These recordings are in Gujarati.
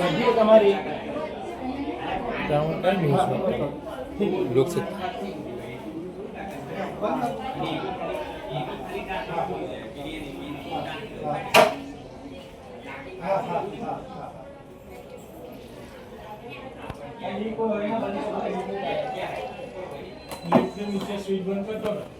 અરજી તમારી? લોકસત્તા નીચે સ્વિચ બંધ કરતો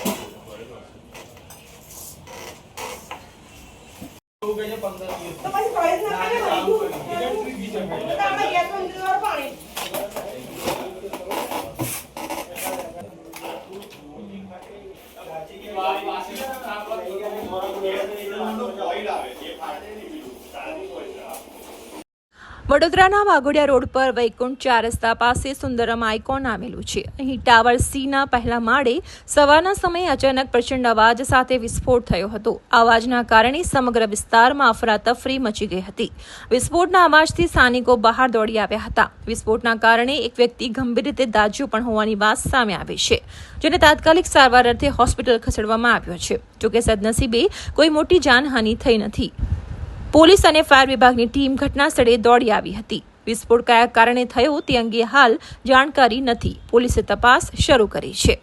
ને તો પછી ચોઈસ ના કરે ને તો આમાં ગેસ કરવા પાણી. વડોદરાના વાઘોડિયા રોડ પર વૈકુંઠ ચાર રસ્તા પાસે સુંદરમ આઇકોન આવેલું છે. અહીં ટાવર સીના પહેલા માળે સવારના સમયે અચાનક પ્રચંડ અવાજ સાથે વિસ્ફોટ થયો હતો. અવાજના કારણે સમગ્ર વિસ્તારમાં અફરાતફરી મચી ગઈ હતી. વિસ્ફોટના અવાજથી સ્થાનિકો બહાર દોડી આવ્યા હતા. વિસ્ફોટના કારણે એક વ્યક્તિ ગંભીર રીતે દાજ્યો પણ હોવાની વાત સામે આવી છે, જેને તાત્કાલિક સારવાર અર્થે હોસ્પિટલ ખસેડવામાં આવ્યો છે. જોકે સદનસીબે કોઈ મોટી જાનહાનિ થઈ નથી. પોલીસ અને ફાયર વિભાગની ટીમ ઘટના સ્થળે દોડી આવી હતી. વિસ્ફોટ કયા કારણે થયો તે અંગે હાલ જાણકારી નથી. પોલીસે તપાસ શરૂ કરી છે.